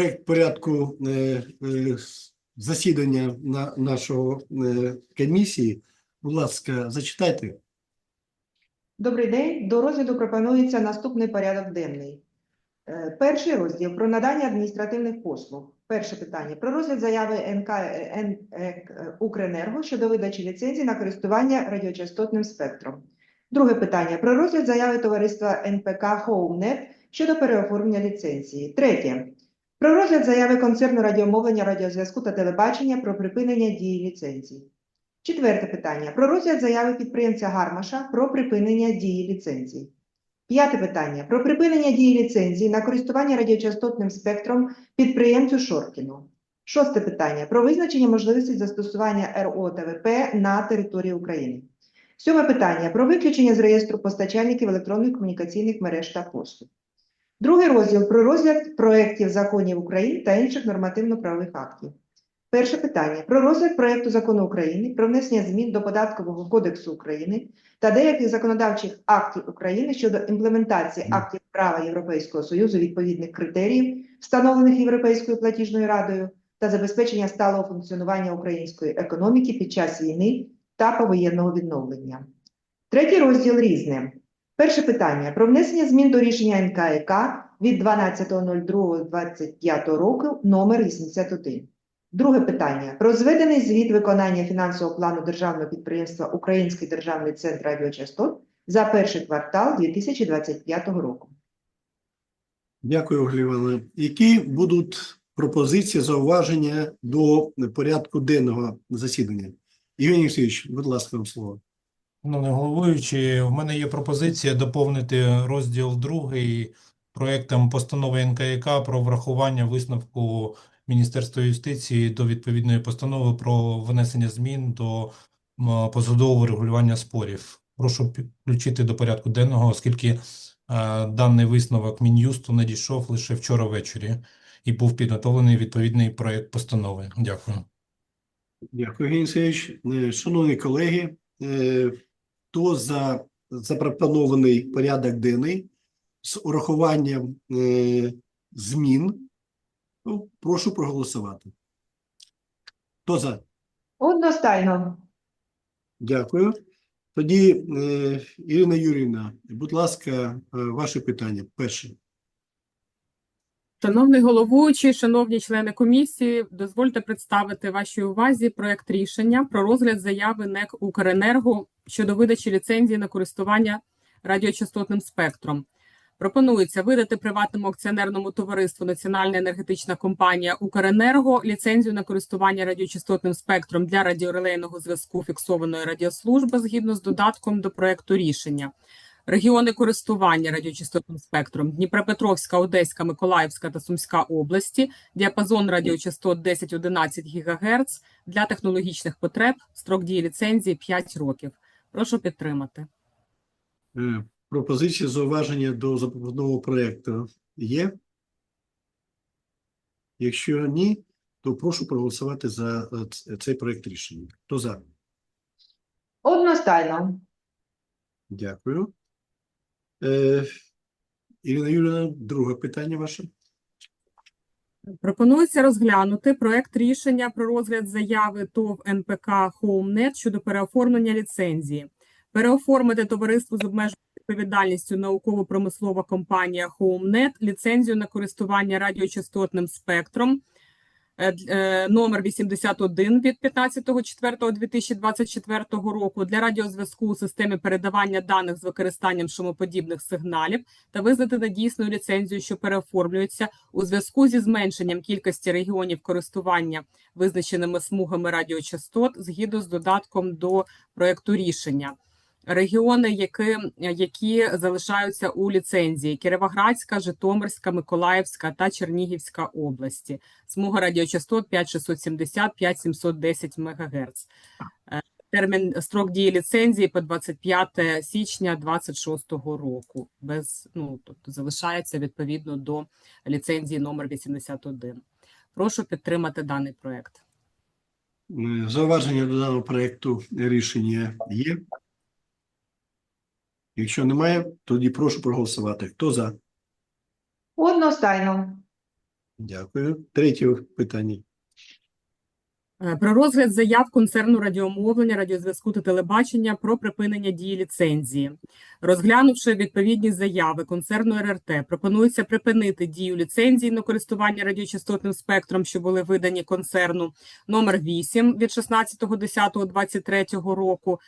Проект порядку е, е, засідання на нашого е, комісії. Будь ласка, зачитайте. Добрий день. До розгляду пропонується наступний порядок денний. Перший розділ про надання адміністративних послуг. Перше питання про розгляд заяви НК Укренерго щодо видачі ліцензії на користування радіочастотним спектром. Друге питання про розгляд заяви товариства НПК HomeNet щодо переоформлення ліцензії. Третє про розгляд заяви концерну радіомовлення, радіозв'язку та телебачення про припинення дії ліцензії. Четверте питання про розгляд заяви підприємця Гармаша про припинення дії ліцензії. П'яте питання про припинення дії ліцензії на користування радіочастотним спектром підприємцю Шоркіну. Шосте питання про визначення можливості застосування РО та ВП на території України. Сьоме питання про виключення з реєстру постачальників електронних комунікаційних мереж та послуг. Другий розділ про розгляд проєктів законів України та інших нормативно-правових актів. Перше питання про розгляд проєкту закону України про внесення змін до податкового кодексу України та деяких законодавчих актів України щодо імплементації актів права Європейського Союзу відповідних критеріїв, встановлених Європейською платіжною радою, та забезпечення сталого функціонування української економіки під час війни та повоєнного відновлення. Третій розділ різне. Перше питання про внесення змін до рішення НКК від 12.02.25 року номер 81. Друге питання про зведений звіт виконання фінансового плану державного підприємства Український державний центр радіочастот за перший квартал 2025 року. Дякую, Івановна. Які будуть пропозиції, зауваження до порядку денного засідання? Євгеній Олексійович, будь ласка, вам слово. Шановний головуючий, в мене є пропозиція доповнити розділ другий проектом постанови НКК про врахування висновку Міністерства юстиції до відповідної постанови про внесення змін до м, позадового регулювання спорів. Прошу включити до порядку денного, оскільки е, даний висновок Мін'юсту надійшов лише вчора ввечері і був підготовлений відповідний проект постанови. Дякую. Дякую, Олексійович. Е, Шановні колеги, хто за запропонований порядок денний з урахуванням е, змін, ну, прошу проголосувати. Хто за? Одностайно. Дякую. Тоді, е, Ірина Юрівна, будь ласка, е, ваше питання. Перше. Шановний головуючий, шановні члени комісії, дозвольте представити вашій увазі проект рішення про розгляд заяви НЕК «Укренерго» щодо видачі ліцензії на користування радіочастотним спектром. Пропонується видати приватному акціонерному товариству Національна енергетична компанія «Укренерго» ліцензію на користування радіочастотним спектром для радіорелейного зв'язку фіксованої радіослужби згідно з додатком до проекту рішення. Регіони користування радіочастотним спектром Дніпропетровська, Одеська, Миколаївська та Сумська області, діапазон радіочастот 10-11 ГГц для технологічних потреб, строк дії ліцензії 5 років. Прошу підтримати. Е, Пропозиції зауваження до запропонованого проекту є? Якщо ні, то прошу проголосувати за е, цей проект рішення. Хто за? Одностайно. Дякую. Е, Ірина Юрійовна, друге питання ваше. Пропонується розглянути проект рішення про розгляд заяви ТОВ НПК HomeNet щодо переоформлення ліцензії. Переоформити товариству з обмеженою відповідальністю науково-промислова компанія HomeNet ліцензію на користування радіочастотним спектром номер 81 від 15.04.2024 року для радіозв'язку у системі передавання даних з використанням шумоподібних сигналів та визнати надійсною ліцензію, що переоформлюється у зв'язку зі зменшенням кількості регіонів користування визначеними смугами радіочастот згідно з додатком до проекту рішення. Регіони, які, які залишаються у ліцензії: Кіровоградська, Житомирська, Миколаївська та Чернігівська області. Смуга радіочастот 5670 5710 МГц. Е, Термін строк дії ліцензії по 25 січня 26 року. Без ну тобто залишається відповідно до ліцензії номер 81. Прошу підтримати даний проект. Е, Зауваження до даного проекту рішення є? Якщо немає, тоді прошу проголосувати. Хто за? Одностайно. Дякую. Третє питання. Е, Про розгляд заяв концерну радіомовлення, радіозв'язку та телебачення про припинення дії ліцензії. Розглянувши відповідні заяви концерну РРТ, пропонується припинити дію ліцензії на користування радіочастотним спектром, що були видані концерну номер 8 від 16.10.23 року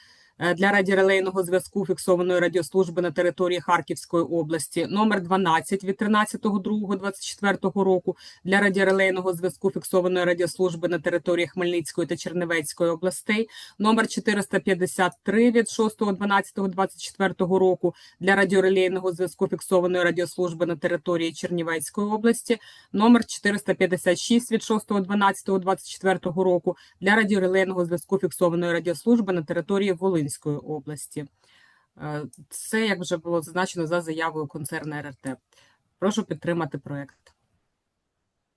для радіорелейного зв'язку фіксованої радіослужби на території Харківської області, номер 12 від 13.02.24 року для радіорелейного зв'язку фіксованої радіослужби на території Хмельницької та Чернівецької областей, номер 453 від 6.12.24 року для радіорелейного зв'язку фіксованої радіослужби на території Чернівецької області, номер 456 від 6.12.24 року для радіорелейного зв'язку фіксованої радіослужби на території Волинської області. Е, Це, як вже було зазначено, за заявою концерну РРТ. Прошу підтримати проект.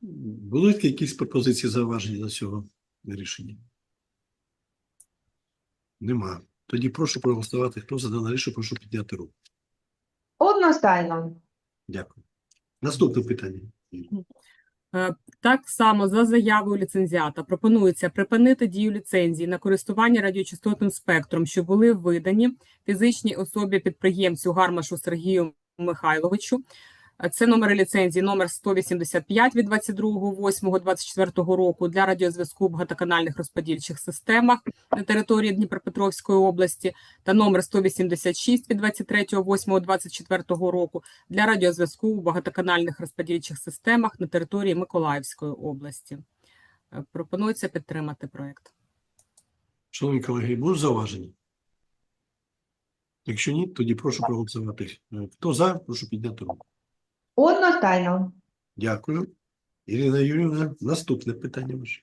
Були якісь пропозиції зауваження до цього рішення? Нема. Тоді прошу проголосувати. Хто за дане рішення, прошу підняти руку. Одностайно. Дякую. Наступне питання. Е, Так само за заявою ліцензіата пропонується припинити дію ліцензії на користування радіочастотним спектром, що були видані фізичній особі підприємцю Гармашу Сергію Михайловичу. Е, Це номери ліцензії номер 185 від 22.08.24 року для радіозв'язку в багатоканальних розподільчих системах на території Дніпропетровської області та номер 186 від 23.08.24 року для радіозв'язку у багатоканальних розподільчих системах на території Миколаївської області. Е, Пропонується підтримати проект. Шановні колеги, будуть зауваження? Якщо ні, тоді прошу проголосувати. Е, Хто за, прошу підняти руку. Одностайно. Дякую. Ірина Юрівна, наступне питання ваше.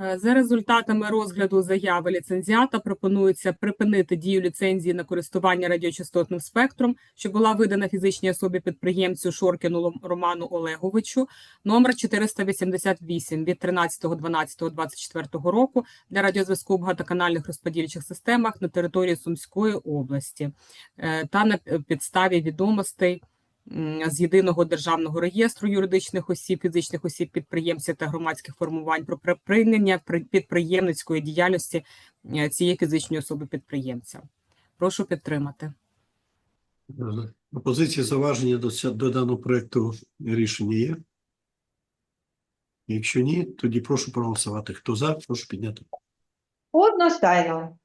Е, За результатами розгляду заяви ліцензіата пропонується припинити дію ліцензії на користування радіочастотним спектром, що була видана фізичній особі підприємцю Шоркіну Роману Олеговичу, номер 488 від 13.12.24 року для радіозв'язку в багатоканальних розподільчих системах на території Сумської області е, та на підставі відомостей з єдиного державного реєстру юридичних осіб, фізичних осіб, підприємців та громадських формувань про припинення підприємницької діяльності е, цієї фізичної особи підприємця. Прошу підтримати. Пропозиції зауваження до, до даного проекту рішення є? Якщо ні, тоді прошу проголосувати. Хто за, прошу підняти. Одностайно.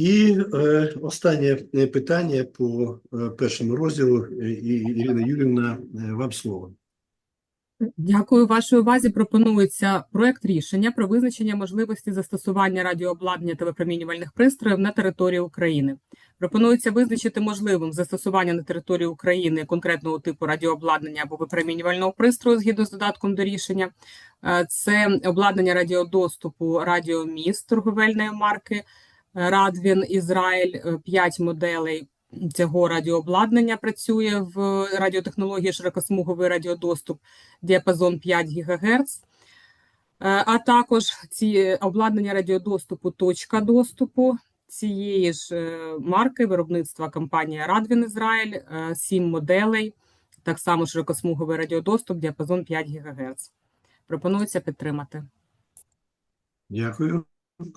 І е, останнє е, питання по е, першому розділу. Е, Ірина Юрівна, вам слово. Дякую. Вашій увазі пропонується проект рішення про визначення можливості застосування радіообладнання та випромінювальних пристроїв на території України. Пропонується визначити можливим застосування на території України конкретного типу радіообладнання або випромінювального пристрою згідно з додатком до рішення. Це обладнання радіодоступу Радіоміст торговельної марки Радвін Ізраїль, 5 моделей цього радіообладнання працює в радіотехнології широкосмуговий радіодоступ діапазон 5 ГГц. Е, А також ці обладнання радіодоступу точка доступу цієї ж е, марки виробництва компанія Радвін Ізраїль, 7 моделей, так само широкосмуговий радіодоступ діапазон 5 ГГц. Пропонується підтримати. Дякую.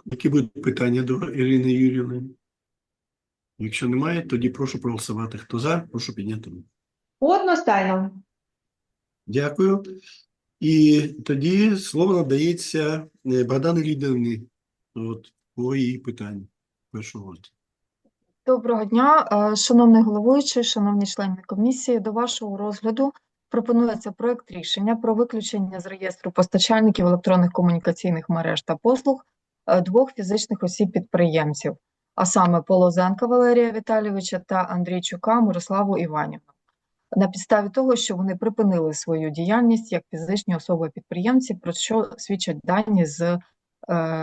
Які будуть питання до Ірини Юрівни? Якщо немає, тоді прошу проголосувати. Хто за, прошу підняти руку. Одностайно. Дякую. І тоді слово надається е, Богдану Лідовні. От по її питанню першого. Доброго дня, е, шановний головуючий, шановні члени комісії. До вашого розгляду пропонується проект рішення про виключення з реєстру постачальників електронних комунікаційних мереж та послуг двох фізичних осіб-підприємців, а саме Полозенка Валерія Віталійовича та Андрійчука Мирославу Іванівну. На підставі того, що вони припинили свою діяльність як фізичні особи-підприємці, про що свідчать дані з е,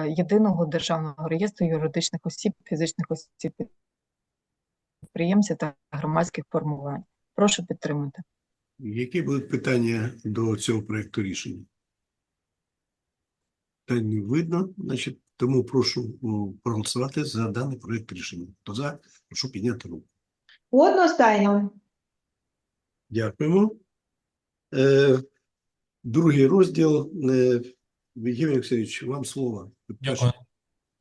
єдиного державного реєстру юридичних осіб, фізичних осіб підприємців та громадських формувань. Прошу підтримати. Які будуть питання до цього проекту рішення? Та не видно, значить, тому прошу проголосувати за даний проект рішення. Хто за, прошу підняти руку. Одностайно. Дякуємо. Е, другий розділ. Е, Євгеній Олексійович, вам слово. Дякую.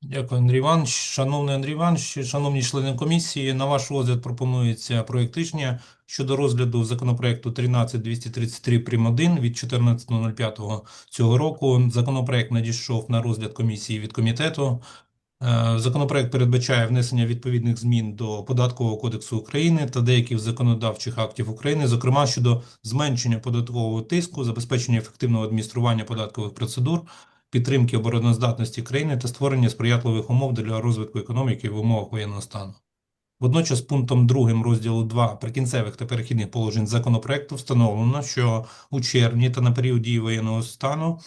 Дякую, Андрій Іванович. Шановний Андрій Іванович, шановні члени комісії, на ваш розгляд пропонується проект рішення щодо розгляду законопроекту 13233 прим. 1 від 14.05 цього року. Законопроект надійшов на розгляд комісії від комітету. Е, Законопроект передбачає внесення відповідних змін до Податкового кодексу України та деяких законодавчих актів України, зокрема щодо зменшення податкового тиску, забезпечення ефективного адміністрування податкових процедур, підтримки обороноздатності країни та створення сприятливих умов для розвитку економіки в умовах воєнного стану. Водночас пунктом 2 розділу 2 прикінцевих та перехідних положень законопроекту встановлено, що у червні та на період дії воєнного стану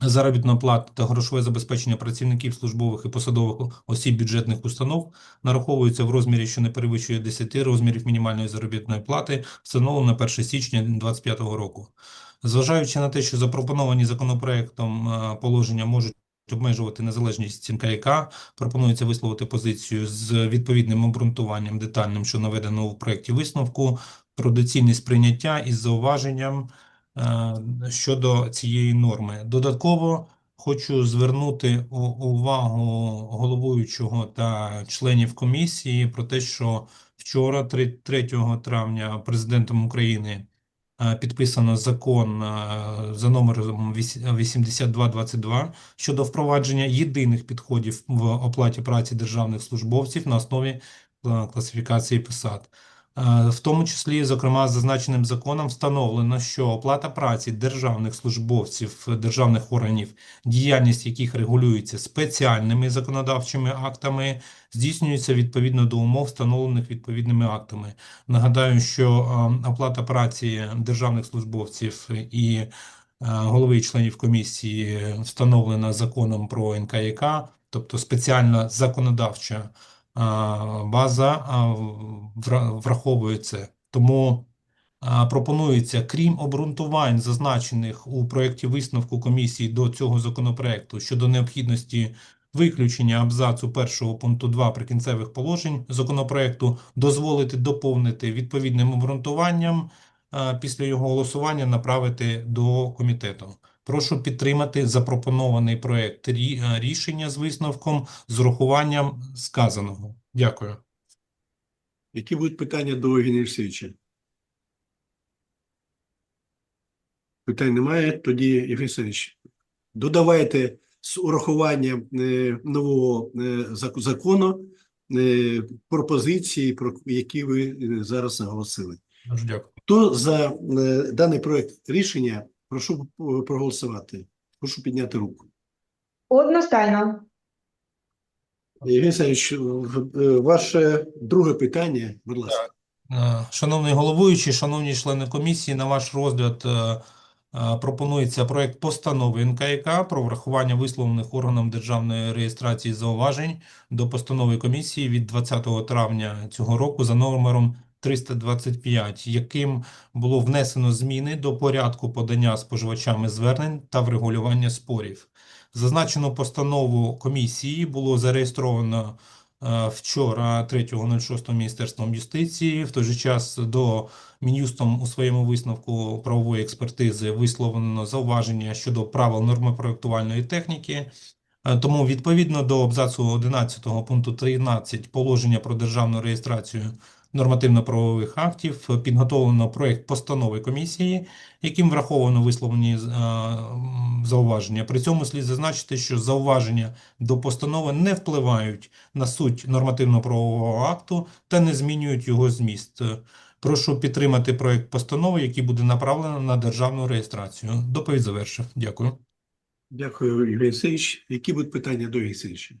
заробітна плата та грошове забезпечення працівників службових і посадових осіб бюджетних установ нараховуються в розмірі, що не перевищує 10 розмірів мінімальної заробітної плати, встановлено на 1 січня 2025 року. Зважаючи на те, що запропоновані законопроектом е, положення можуть обмежувати незалежність НКЯК, пропонується висловити позицію з відповідним обґрунтуванням детальним, що наведено у проєкті висновку, про доцільність прийняття із зауваженням е, щодо цієї норми. Додатково хочу звернути увагу головуючого та членів комісії про те, що вчора, 3 3 травня, президентом України підписано закон е, за номером віс- 8222 щодо впровадження єдиних підходів в оплаті праці державних службовців на основі е, класифікації посад. Е, В тому числі, зокрема, зазначеним законом встановлено, що оплата праці державних службовців державних органів, діяльність яких регулюється спеціальними законодавчими актами, здійснюється відповідно до умов, встановлених відповідними актами. Нагадаю, що е, оплата праці державних службовців і е, голови і членів комісії встановлена законом про НКЯК, тобто спеціальна законодавча база враховує це. Тому пропонується, крім обґрунтувань, зазначених у проєкті висновку комісії до цього законопроекту щодо необхідності виключення абзацу першого пункту 2 прикінцевих положень законопроекту, дозволити доповнити відповідним обґрунтуванням після його голосування направити до комітету. Прошу підтримати запропонований проект е, рішення з висновком з урахуванням сказаного. Дякую. Які будуть питання до Євгенія Олексійовича? Питань немає. Тоді, Євгеній Олексійович, додавайте з урахуванням е, нового е, закону пропозиції, про які ви зараз наголосили. Дякую. Хто за даний проект рішення, прошу е, проголосувати. Прошу підняти руку. Одностайно. Євгеній Олексійович, е, ваше друге питання, будь ласка. Е, Шановний головуючий, шановні члени комісії, на ваш розгляд е, е, пропонується проект постанови НКЯК про врахування висловлених органом державної реєстрації зауважень до постанови комісії від 20 травня цього року за номером 325, яким було внесено зміни до порядку подання споживачами звернень та врегулювання спорів. Зазначену постанову комісії було зареєстровано е, вчора 3.06 Міністерством юстиції. В той же час до Мін'юстом у своєму висновку правової експертизи висловлено зауваження щодо правил нормопроектувальної техніки. Е, Тому відповідно до абзацу 11 пункту 13 положення про державну реєстрацію нормативно-правових актів підготовлено проект постанови комісії, яким враховано висловлені е, зауваження. При цьому слід зазначити, що зауваження до постанови не впливають на суть нормативно-правового акту та не змінюють його зміст. Прошу підтримати проект постанови, який буде направлено на державну реєстрацію. Доповідь завершив. Дякую. Дякую, Євгеній Олексійович. Які будуть питання до Олексійовича?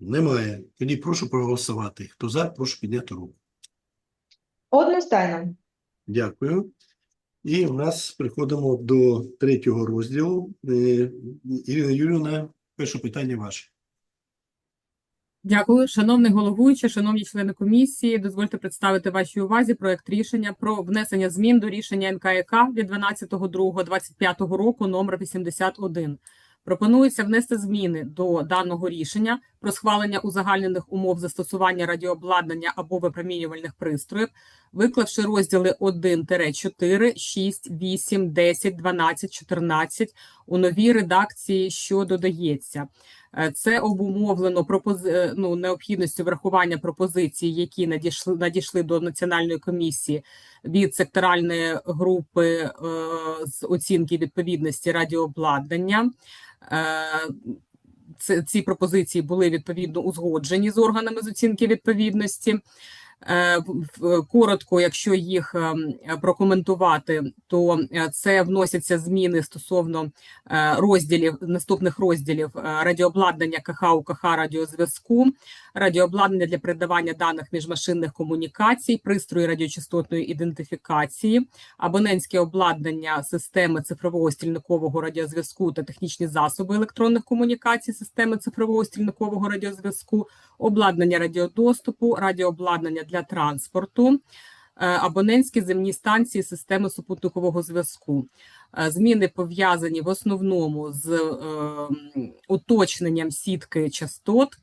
Немає. Тоді прошу проголосувати. Хто за, прошу підняти руку. Одностайно. Дякую. І в нас приходимо до третього розділу. Е, Ірина Юрівна, перше питання ваше. Дякую, шановний головуючий, шановні члени комісії. Дозвольте представити вашій увазі проект рішення про внесення змін до рішення НКЯК від 12.02.25 року номер 81. Пропонується внести зміни до даного рішення про схвалення узагальнених умов застосування радіообладнання або випромінювальних пристроїв, виклавши розділи 1-4, 6, 8, 10, 12, 14 у новій редакції, що додається. Е, Це обумовлено пропози... е, ну, необхідністю врахування пропозицій, які надійшли, надійшли до Національної комісії від секторальної групи е, з оцінки відповідності радіообладнання. Е, ці пропозиції були відповідно узгоджені з органами з оцінки відповідності. Е, Коротко, якщо їх ем, прокоментувати, то е, це вносяться зміни стосовно е, розділів наступних розділів е, радіообладнання КХ УКХ радіозв'язку, радіообладнання для передавання даних міжмашинних комунікацій, пристрої радіочастотної ідентифікації, абонентське обладнання системи цифрового стільникового радіозв'язку та технічні засоби електронних комунікацій системи цифрового стільникового радіозв'язку, обладнання радіодоступу, радіообладнання для транспорту, е, абонентські земні станції системи супутникового зв'язку. Е, Зміни пов'язані в основному з е, уточненням сітки частот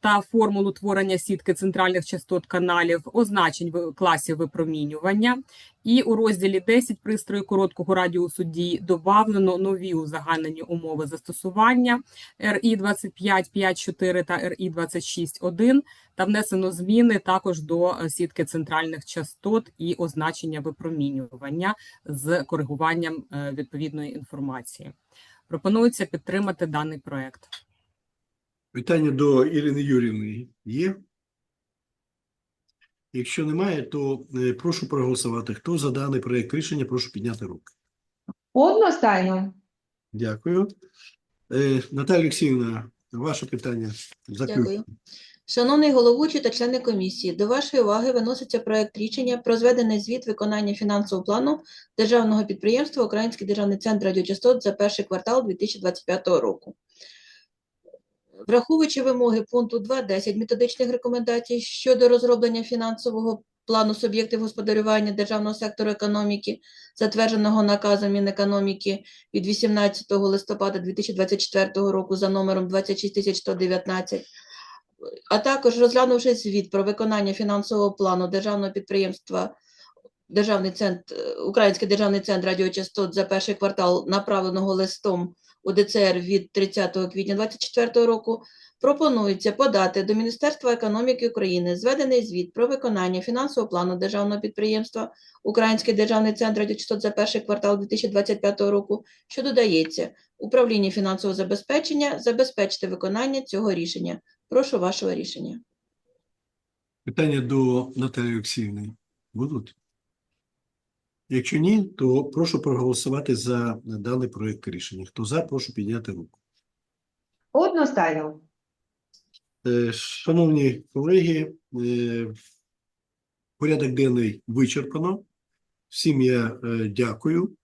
та формул утворення сітки центральних частот каналів, означень класів випромінювання. І у розділі 10 пристрої короткого радіусу дії добавлено нові узагальнені умови застосування РІ 25.5.4 та РІ 26.1 та внесено зміни також до е, сітки центральних частот і означення випромінювання з коригуванням е, відповідної інформації. Пропонується підтримати даний проект. Питання до Ірини Юрівни є? Якщо немає, то е, прошу проголосувати. Хто за даний проект рішення, прошу підняти руки. Одностайно. Дякую. Е, Наталія Олексіївна, ваше питання. Заключне. Дякую. Шановний головуючий та члени комісії, до вашої уваги виноситься проект рішення про зведений звіт виконання фінансового плану державного підприємства Український державний центр радіочастот за перший квартал 2025 року. Враховуючи вимоги пункту 2.10 методичних рекомендацій щодо розроблення фінансового плану суб'єктів господарювання державного сектору економіки, затвердженого наказом Мінекономіки від 18 листопада 2024 року за номером 26119, а також розглянувши звіт про виконання фінансового плану державного підприємства Державний центр, Український державний центр радіочастот за перший квартал, направленого листом у ДЦР від 30 квітня 2024 року, пропонується подати до Міністерства економіки України зведений звіт про виконання фінансового плану державного підприємства Український державний центр радіочастот за перший квартал 2025 року, що додається управління фінансового забезпечення забезпечити виконання цього рішення. Прошу вашого рішення. Питання до Наталії Олексіївни будуть? Якщо ні, то прошу проголосувати за даний проект рішення. Хто за, прошу підняти руку. Одностайно. Е, Шановні колеги, е, порядок денний вичерпано. Всім я е, дякую.